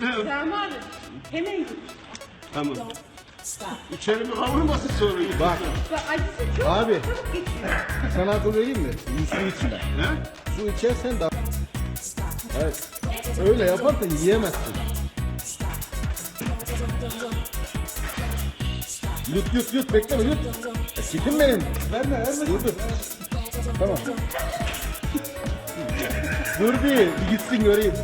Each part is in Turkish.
Sami abi hemen git. Tamam. İçerimi kavurmasın sonra. Bak Bak acısı çok Abi. çabuk geçiyor. sana akıl vereyim mi? Su içme. He? Su içersen daha... Evet. Öyle yaparsan yiyemezsin. Yut yut yut bekleme yut. E, Sütüm benim. Verme verme. Dur dur. Tamam. dur bir, bir gitsin göreyim.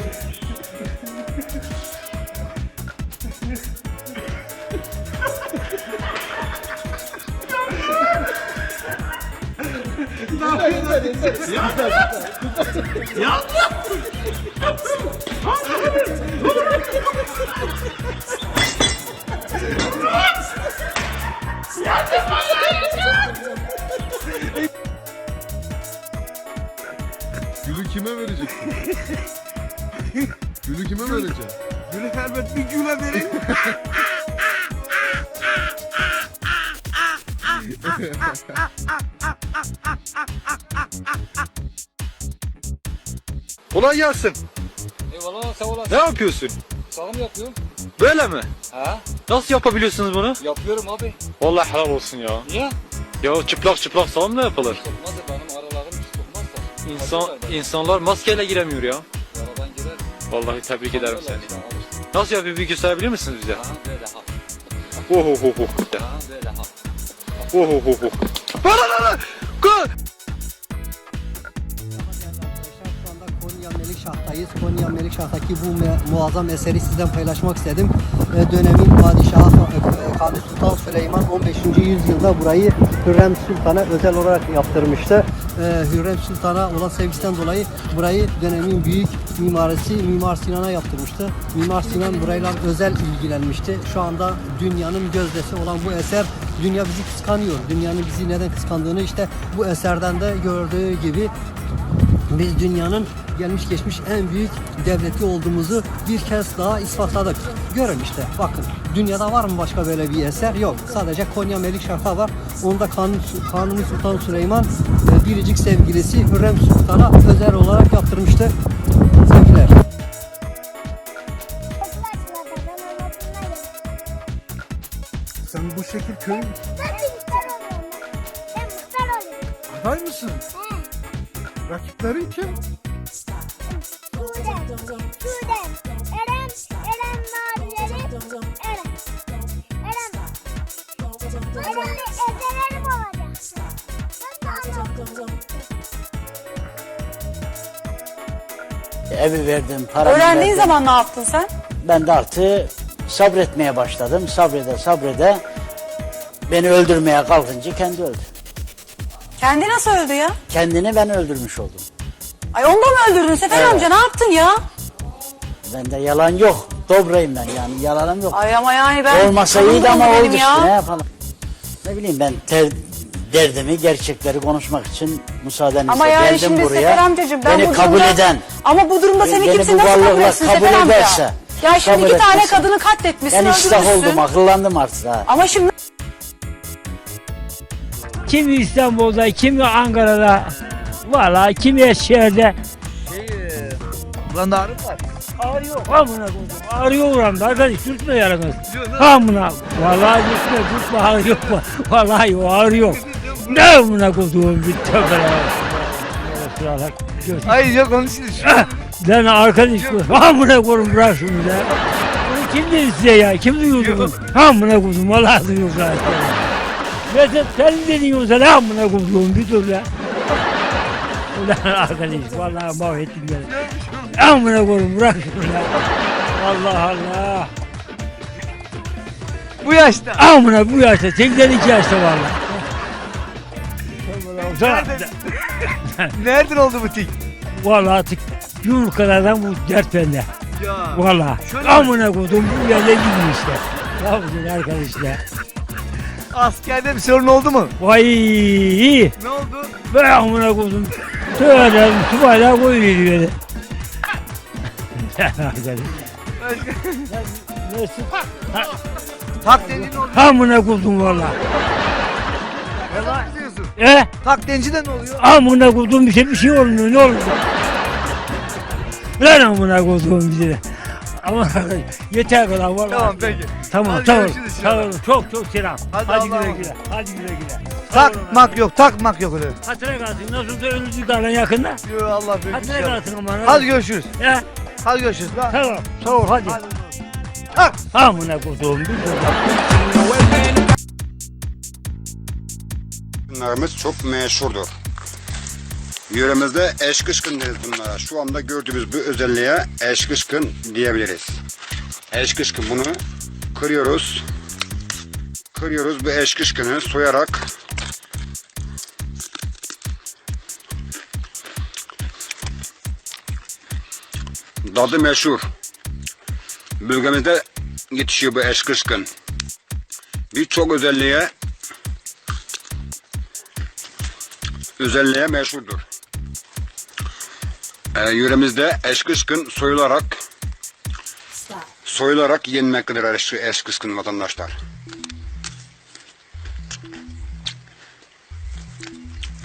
Gülü kime vereceksin? Gülü kime vereceksin? Gülü elbet bir güle vereyim. Kolay gelsin. Eyvallah sağ olasın. Ne yapıyorsun? Sağım yapıyorum. Böyle mi? Ha? Nasıl yapabiliyorsunuz bunu? Yapıyorum abi. Vallahi helal olsun ya. Niye? Ya çıplak çıplak sağım mı yapılır? Sokmaz da benim aralarım hiç sokmaz da. İnsan, Hazırlar beni. insanlar maskeyle giremiyor ya. Aradan girer. Vallahi tebrik ederim seni. Nasıl yapıyor bir gösterebilir misiniz bize? Ha böyle ha. Oh oh oh oh. Ha böyle ha. Oh oh oh oh. Bana lan lan! Melikşah'tayız. Konya Melikşah'taki bu muazzam eseri sizden paylaşmak istedim. E, dönemin padişahı e, Kanuni Sultan Süleyman 15. yüzyılda burayı Hürrem Sultan'a özel olarak yaptırmıştı. E, Hürrem Sultan'a olan sevgisinden dolayı burayı dönemin büyük mimarisi Mimar Sinan'a yaptırmıştı. Mimar Sinan burayla özel ilgilenmişti. Şu anda dünyanın gözdesi olan bu eser dünya bizi kıskanıyor. Dünyanın bizi neden kıskandığını işte bu eserden de gördüğü gibi biz dünyanın gelmiş geçmiş en büyük devleti olduğumuzu bir kez daha ispatladık. Görün işte bakın dünyada var mı başka böyle bir eser? Yok. Sadece Konya Melikşah'ta var. Onu da Kanuni, Kanuni Sultan Süleyman biricik sevgilisi Hürrem Sultan'a özel olarak yaptırmıştı. Sevgiler. Sen bu şekil köyün Ben de muhtar oluyorum ben. Ben muhtar oluyorum. aday mısın? He. Rakiplerin kim? Tudem. Tudem. Eren. Eren mavileri. Eren. Eren. Eren'le ezelerim olacak. Ben de anladım. Evi verdim, paramı Öğrendiğin verdim. zaman ne yaptın sen? Ben de artık sabretmeye başladım. Sabrede sabrede beni öldürmeye kalkınca kendi öldü. Kendi nasıl öldü ya? Kendini ben öldürmüş oldum. Ay onu da mı öldürdün Sefer Evet. amca ne yaptın ya? Bende yalan yok. Dobrayım ben yani yalanım yok. Ay ama yani ben... Olmasa iyiydi ama oldu benim işte ne yapalım. Ne bileyim ben ter, derdimi, gerçekleri konuşmak için müsaadenizle Ama yani geldim şimdi buraya. Sefer amcacığım ben beni bu kabul durumda... eden, Ama bu durumda seni beni kimse bu nasıl kabul varlıkla etsin kabul Sefer amca? ederse, Ya şimdi kabul iki tane etmesin. kadını katletmişsin, ben iştah öldürmüşsün. oldum, akıllandım artık ha. Ama şimdi Kimi İstanbul'da, kimi Ankara'da, valla kimi Eskişehir'de. Lan ağrım var. Ağrıyor, amına koydum. Ağrıyor uğramda. Arkadaş tutma yaranız. Amına. Vallahi tutma, tutma ağrıyor. Vallahi o ağrıyor. Ne amına koyduğum bir tövbe ya. Ay yok onu siz. Lan arkadaş amına koyun bırak şunu da. Bunu kim dedi size ya? Kim duyurdu bunu? Amına koydum. Vallahi duyurdu. Mesela sen dedin yoksa ne amına koyduğum bir dur ya. Ulan arkadaş vallahi mahvettin beni. Amına koyun bırak şunu ya. Allah Allah. Bu yaşta. Amına bu yaşta 82 yaşta vallahi. Nerede? Nereden oldu bu tik? Vallahi artık yumurkalardan bu dert bende. Ya. Şöyle- Amına koydum bu yerine gidiyor işte. Ne yapacaksın arkadaşlar? Askerde bir sorun oldu mu? Vay Ne oldu? ben amına koydum. Söyledim tuvayla koyuyor beni. Nasıl? Tak dediğin oldu. Amına koydum valla. Yalan diyorsun. E? Tak denci de ne oluyor? Amına koydum bir şey bir şey olmuyor ne oldu? Lan amına koydum bize. Aman arkadaş yeter kadar vallahi. Tamam peki. Tamam Hadi tamam. görüşürüz Sağ inşallah. olun. Çok çok selam. Hadi Hadi, Allah'a güle emanet. güle. Hadi güle güle. Takmak yok, takmak yok öyle. Hatıra kalsın. Nasılsa önümüzdeki yakında. Yo Allah büyük Hatıra inşallah. kalsın aman. Hadi görüşürüz. Ya, Hadi görüşürüz lan. tamam. Sağ ol hadi. Tak. Amına koduğum. bir Bunlarımız çok meşhurdur. Yöremizde eşkışkın deriz bunlara. Şu anda gördüğümüz bu özelliğe eşkışkın diyebiliriz. Eşkışkın bunu kırıyoruz. Kırıyoruz bu eşkışkını soyarak Dadı meşhur. Bölgemizde yetişiyor bu eşkışkın. Birçok özelliğe özelliğe meşhurdur. Ee, yöremizde eşkışkın soyularak soyularak yenmektedir eş, eşkışkın vatandaşlar.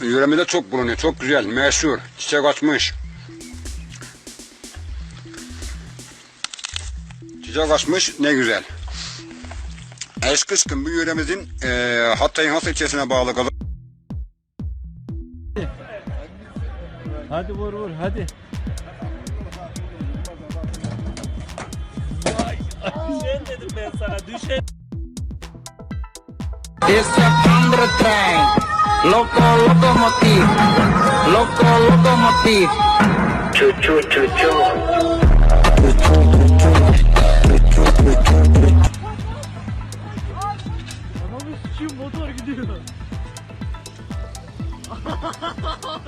Yöremizde çok bulunuyor. Çok güzel, meşhur, çiçek açmış. Çiçek açmış, ne güzel. Eşkışkın bu yöremizin eee Hatay'ın Has ilçesine bağlı kalan Hadi vur vur hadi. Düşen dedim ben sana düşen. Loco, locomotiv. Loco, locomotiv. Anamı 哈哈哈哈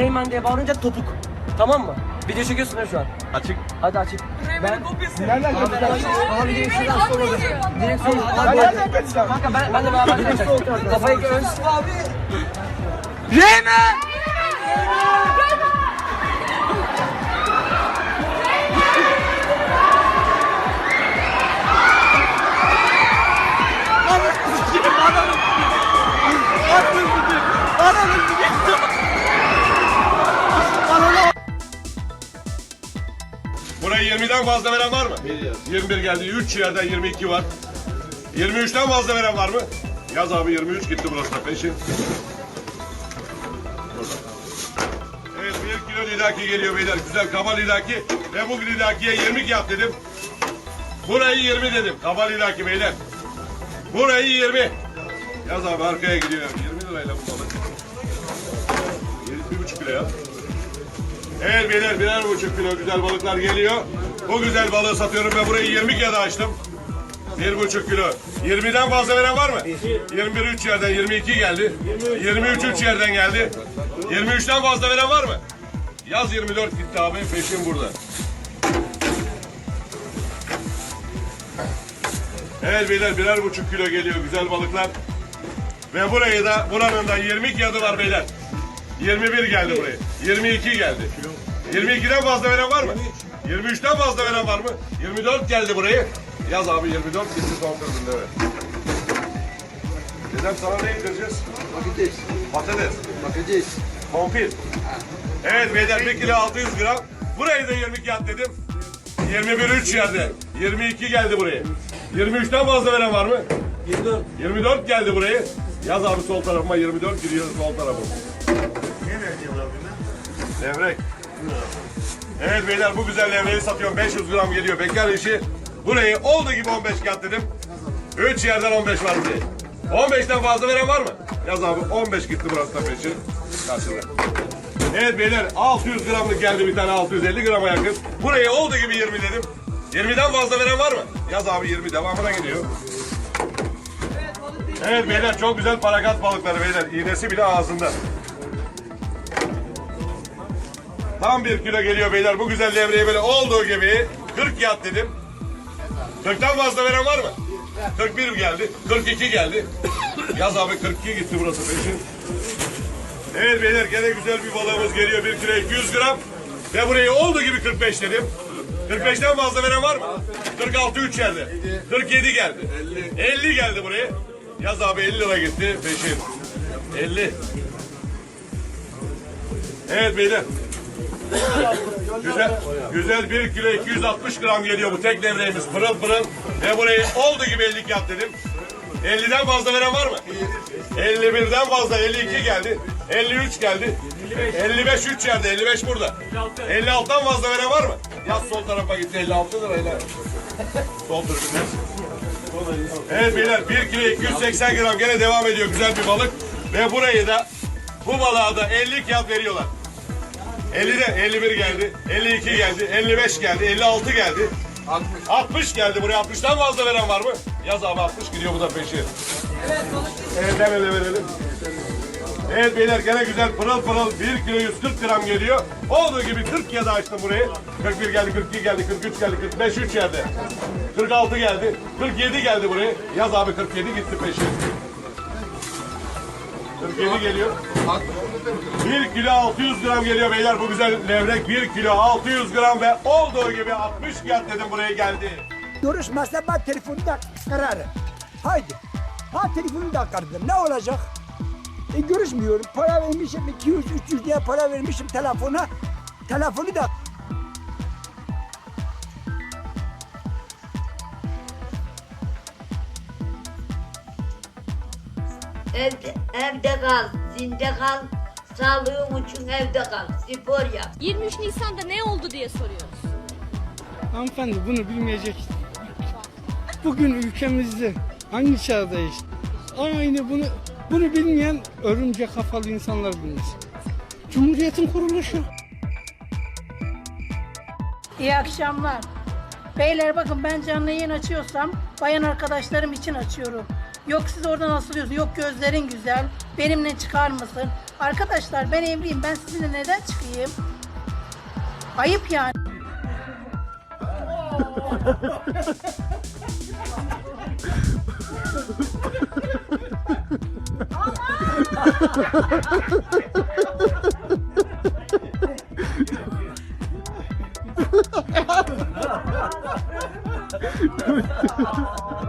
Reymen diye bağırınca topuk. Tamam mı? Video çekiyorsun değil mi şu an? Açık. Hadi açık. Ben... Nereden gördün? Abi direksiyonu açtı olur. Direksiyonu Ben nereden kaçacağım? Kanka ben, ben de beraber kaçacağım. Kafayı ön... Abi. Buraya 20'den fazla veren var mı? 21 geldi. 3 yerden 22 var. 23'ten fazla veren var mı? Yaz abi 23 gitti burası da peşin. Evet 1 kilo lidaki geliyor beyler. Güzel kaba lidaki. Ve bu lidakiye 20 yap dedim. Burayı 20 dedim. Kaba lidaki beyler. Burayı 20. Yaz abi arkaya gidiyor. 20 lirayla bu balık. 1,5 kilo ya. Evet beyler birer buçuk kilo güzel balıklar geliyor. Bu güzel balığı satıyorum ve burayı 20 kere açtım. Bir buçuk kilo. 20'den fazla veren var mı? 21 3 yerden 22 geldi. 23 3 yerden geldi. 23'ten fazla veren var mı? Yaz 24 gitti abi peşin burada. Evet beyler birer buçuk kilo geliyor güzel balıklar. Ve burayı da buranın da 20 kağıdı var beyler. 21 geldi buraya. 22 geldi. 22'den fazla veren var mı? 23'ten fazla veren var mı? 24 geldi buraya. Yaz abi 24 gitti son kırmızı evet. Dedem sana ne yedireceğiz? Patates. Patates. Patates. Konfil. Evet beyler 1 kilo 600 gram. Burayı da 20 kağıt dedim. 21 3 yerde. 22 geldi buraya. 23'ten fazla veren var mı? 24. 24 geldi buraya. Yaz abi sol tarafıma 24 gidiyor sol tarafa. Ne vereceğim abi Levrek. Evet beyler bu güzel levreyi satıyorum. 500 gram geliyor. Bekar işi. Burayı olduğu gibi 15 kat dedim. 3 yerden 15 var buraya. 15'ten fazla veren var mı? Yaz abi 15 gitti burası da peşin. Karşıda. Evet beyler 600 gramlık geldi bir tane 650 grama yakın. Buraya olduğu gibi 20 dedim. 20'den fazla veren var mı? Yaz abi 20 devamına gidiyor. Evet beyler çok güzel paragat balıkları beyler. İğnesi bile ağzında. Tam bir kilo geliyor beyler. Bu güzel levreyi böyle olduğu gibi 40 yat dedim. 40'tan fazla veren var mı? 41 geldi. 42 geldi. Yaz abi 42 gitti burası peşin. Evet beyler gene güzel bir balığımız geliyor. 1 kilo 200 gram. Ve burayı olduğu gibi 45 dedim. 45'ten fazla veren var mı? 46 3 yerde. 47 geldi. 50 geldi buraya. Yaz abi 50 lira gitti peşin. 50. Evet beyler. Güzel, güzel 1 kilo 260 gram geliyor bu tek devreğimiz pırıl pırıl. Ve burayı olduğu gibi 50 yap dedim. 50'den fazla veren var mı? 51'den fazla 52 geldi. 53 geldi. 55 3 yerde 55 burada. 56'dan fazla veren var mı? Yaz sol tarafa gitti 56 lirayla. Sol tribünden. Evet beyler 1 kilo 280 gram gene devam ediyor güzel bir balık. Ve burayı da bu balığa da 50 kağıt veriyorlar. 50'de 51 geldi, 52 geldi, 55 geldi, 56 geldi. 60 geldi buraya 60'tan fazla veren var mı? Yaz abi 60 gidiyor bu da peşi. Evet hemen de verelim. Evet beyler gene güzel pırıl pırıl 1 kilo 140 gram geliyor. Olduğu gibi 40 ya da açtım burayı. 41 geldi, 42 geldi, 43 geldi, 45 3 yerde. 46 geldi, 47 geldi buraya. Yaz abi 47 gitti peşi. 47 geliyor. 1 kilo 600 gram geliyor beyler bu güzel levrek 1 kilo 600 gram ve olduğu gibi 60 fiyat dedim buraya geldi. Görüşmezse ben telefonu da kırarım. Haydi. Ha telefonu da kırdım. Ne olacak? E görüşmüyorum. Para vermişim 200-300 diye para vermişim telefona. Telefonu da Evde, evde kal, zinde kal, sağlığın için evde kal, spor yap. 23 Nisan'da ne oldu diye soruyoruz. Hanımefendi bunu bilmeyecek. Bugün ülkemizde hangi çağdayız? Aynı bunu bunu bilmeyen örümcek kafalı insanlar bilmez. Cumhuriyetin kuruluşu. İyi akşamlar. Beyler bakın ben canlı yayın açıyorsam bayan arkadaşlarım için açıyorum. Yok siz oradan asılıyorsunuz. Yok gözlerin güzel. Benimle çıkar mısın? Arkadaşlar ben evliyim. Ben sizinle neden çıkayım? Ayıp yani.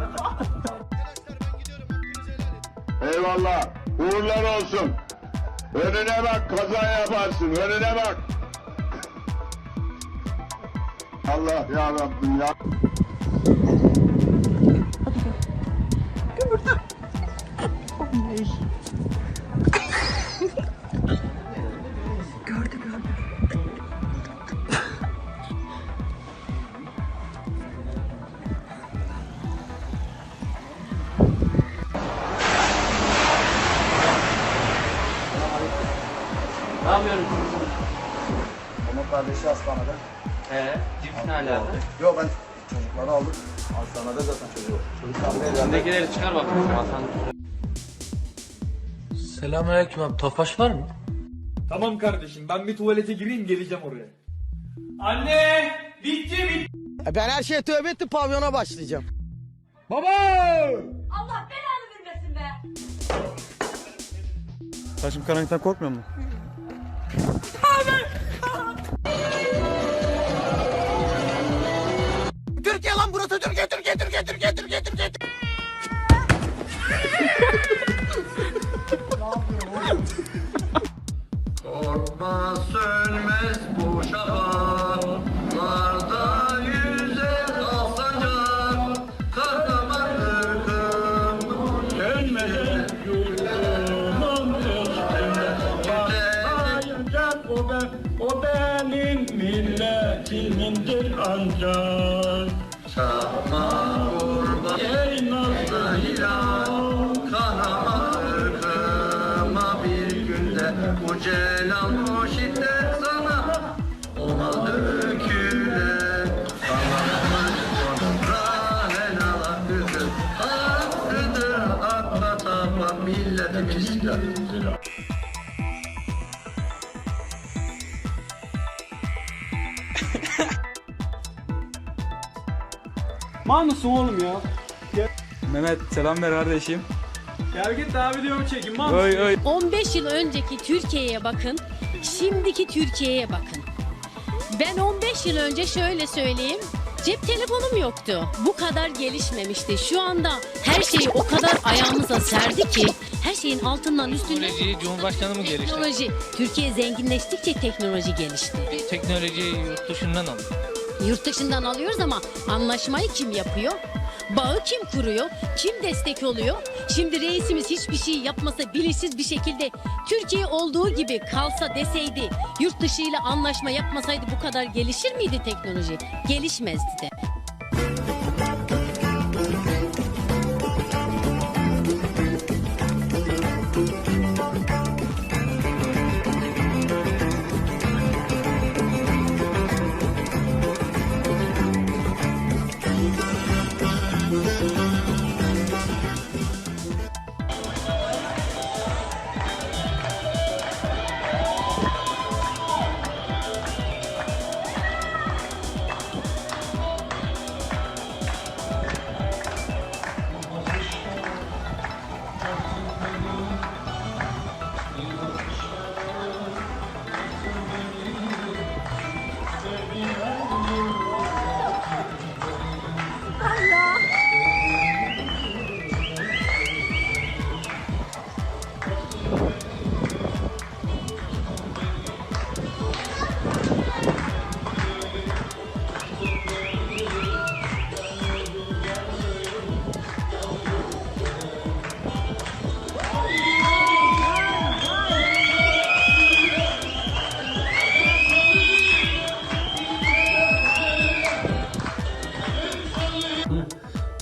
Eyvallah. Uğurlar olsun. Önüne bak kaza yaparsın. Önüne bak. Allah ya Rabbim ya. Ne Onun kardeşi hastanede. He, cips ne alaka? Yok ben çocukları aldım. Hastanede zaten çocuğu. Çocuk Şimdikileri çıkar bakalım. Selamünaleyküm abi. Tofaş var mı? Tamam kardeşim ben bir tuvalete gireyim geleceğim oraya. Anne! Bitti bitti. Ben her şeye tövbe ettim pavyona başlayacağım. Baba! Allah belanı vermesin be. Saçım karanlıktan korkmuyor musun? Türkiye Abbas tapan milletimiz istiklal Mal mısın oğlum ya? Mehmet selam ver kardeşim. Gel git daha videomu çekin mal Oy oy. 15 yıl önceki Türkiye'ye bakın, şimdiki Türkiye'ye bakın. Ben 15 yıl önce şöyle söyleyeyim, cep telefonum yoktu. Bu kadar gelişmemişti. Şu anda her şeyi o kadar ayağımıza serdi ki, her şeyin altından üstüne Teknoloji Cumhurbaşkanı mı gelişti? teknoloji. Türkiye zenginleştikçe teknoloji gelişti. Teknolojiyi yurt dışından alıyor. Yurt dışından alıyoruz ama anlaşmayı kim yapıyor? Bağı kim kuruyor? Kim destek oluyor? Şimdi reisimiz hiçbir şey yapmasa bilinçsiz bir şekilde Türkiye olduğu gibi kalsa deseydi yurt dışı ile anlaşma yapmasaydı bu kadar gelişir miydi teknoloji? Gelişmezdi de.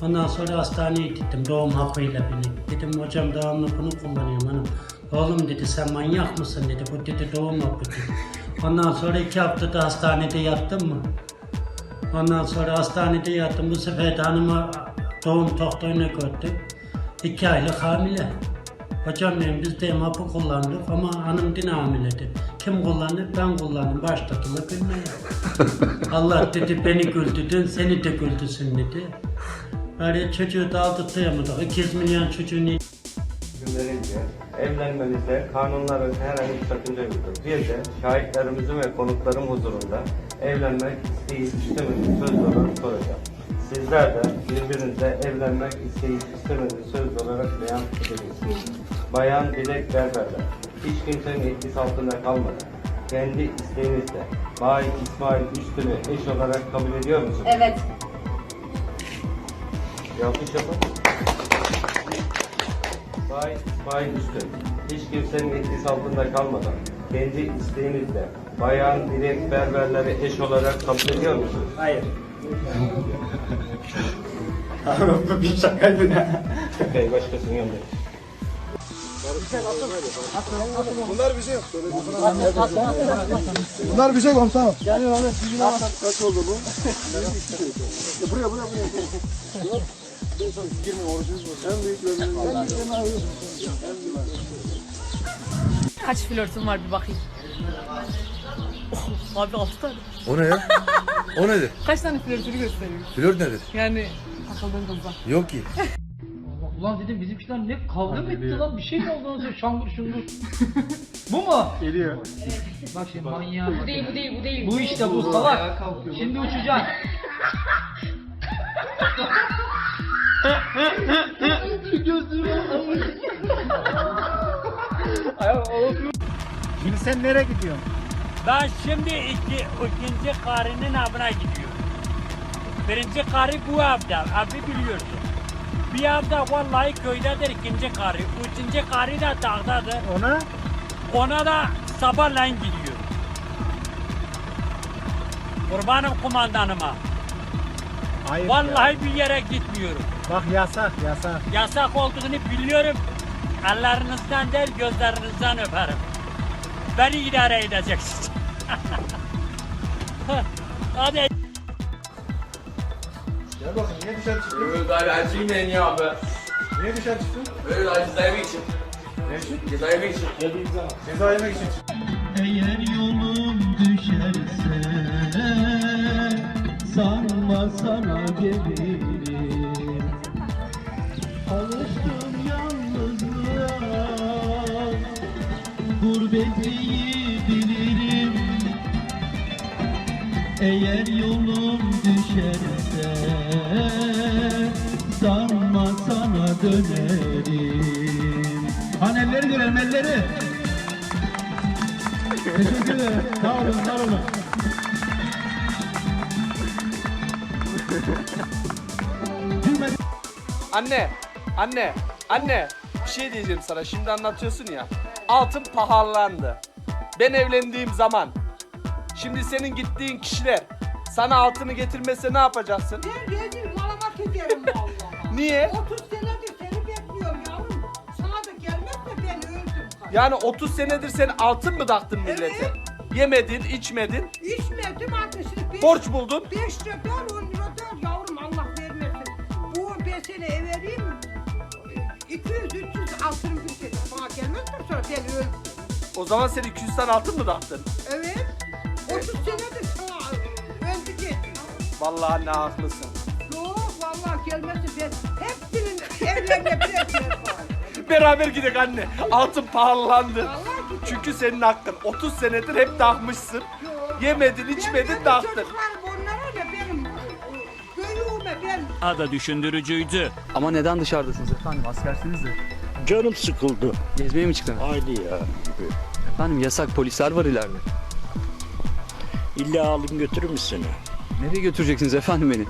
Ondan sonra hastaneye gittim doğum hapıyla birlikte. Dedim hocam devamlı bunu kullanıyorum hanım. Oğlum dedi sen manyak mısın dedi. Bu dedi doğum hapı dedi. Ondan sonra iki hafta da hastanede yattım mı? Ondan sonra hastanede yattım. Bu sefer de hanıma doğum doktoruna götürdüm. İki aylık hamile. Hocam dedim biz de hapı kullandık ama hanım din hamiledi. Kim kullanır? Ben kullandım. Başladılar gülmeye. Allah dedi beni güldürdün, seni de güldürsün dedi. Böyle çocuğu da aldırtayamadık. 200 milyon çocuğun Günlerince evlenmemizde kanunların herhangi bir sakınca yoktur. Bir de şahitlerimizin ve konuklarım huzurunda evlenmek isteyip istemediğini söz olarak soracağım. Sizler de birbirinizle evlenmek isteyip istemediğini söz olarak beyan edeceksiniz. Bayan Dilek Berberler, hiç kimsenin etkisi altında kalmadan, kendi isteğinizle Bay İsmail Üstün'ü eş olarak kabul ediyor musunuz? Evet. Yanlış yapın. Bay İsmail Üstün, hiç kimsenin etkisi altında kalmadan, kendi isteğinizle bayan direkt berberleri eş olarak kabul ediyor musunuz? Hayır. Bu bir şakaydı ne? Şakayı başkasının gönderin. Bunlar bize yok. Bunlar bize komutanım. Gel lan. Kaç oldu bu? buraya buraya buraya. Orucunuz. En. En. Kaç flörtüm var bir bakayım. Oh, abi 6 tane. O ne ya? O nedir? Kaç tane flörtünü gösteriyor? Flört nedir? Yani takıldığın kızla. Yok ki. Ulan dedim bizimkiler ne kavga mı etti lan bir şey mi oldu nasıl şangur şungur. bu mu? Geliyor. Bak şimdi manyağa bak. Bu değil bu değil bu değil. Bu işte bu salak. Şimdi uçacak. Şimdi sen nereye gidiyorsun? Ben şimdi iki, ikinci karının avına gidiyorum. Birinci karı bu evde, evi biliyorsun. Bir evde vallahi köydedir ikinci karı. Üçüncü karı da dağdadır. Ona? Ona da sabahleyin gidiyor. Kurbanım kumandanıma. Vallahi bir yere gitmiyorum. Bak yasak yasak. Yasak olduğunu biliyorum. Ellerinizden değil gözlerinizden öperim. Beni idare edeceksiniz. Hadi Gel bakın niye dışarı çıktın? Öyle acıyım ya abi. Niye dışarı çıktın? Öyle acı yemek için. Ne için? Ceza yemek için. Ceza yemek için. Eğer yolum düşerse sanma sana gelirim gurbeti bilirim Eğer yolum düşerse sanma sana dönerim Hani elleri görelim elleri Teşekkür ederim. Sağ olun, sağ olun. Anne, anne, anne. Bir şey diyeceğim sana. Şimdi anlatıyorsun ya. Altın pahalandı. Ben evlendiğim zaman. Şimdi senin gittiğin kişiler sana altını getirmese ne yapacaksın? Ben rezil malamat ederim vallahi. Niye? 30 senedir seni bekliyorum yavrum. Sana da gelmezse ben öldüm. Yani 30 senedir sen altın mı taktın millete? Yemedin, içmedin, İçmedim ateşini. Beş, borç buldun. 5 lira ver, 10 lira ver yavrum Allah vermesin. Bu ben seni ev vereyim. 200-300 altın bir gelmezse sonra ben öldüm. O zaman sen 200 tane altın mı taktın? Evet. 30 senedir sana öldü gitti. Vallahi anne haklısın. Yok vallahi gelmezse ben hepsinin evlerine birer var. Beraber gidelim anne. Altın pahalandı. Vallahi gidelim. Çünkü senin hakkın. 30 senedir hep takmışsın. Yemedin, içmedin, taktın. Çocuklarım onlara da benim göğüme ben Daha da düşündürücüydü. Ama neden dışarıdasınız efendim? Askersiniz de. Canım sıkıldı. Gezmeye mi çıktınız? Haydi ya. Efendim yasak polisler var ileride. İlla alın götürür müsün? Nereye götüreceksiniz efendim beni?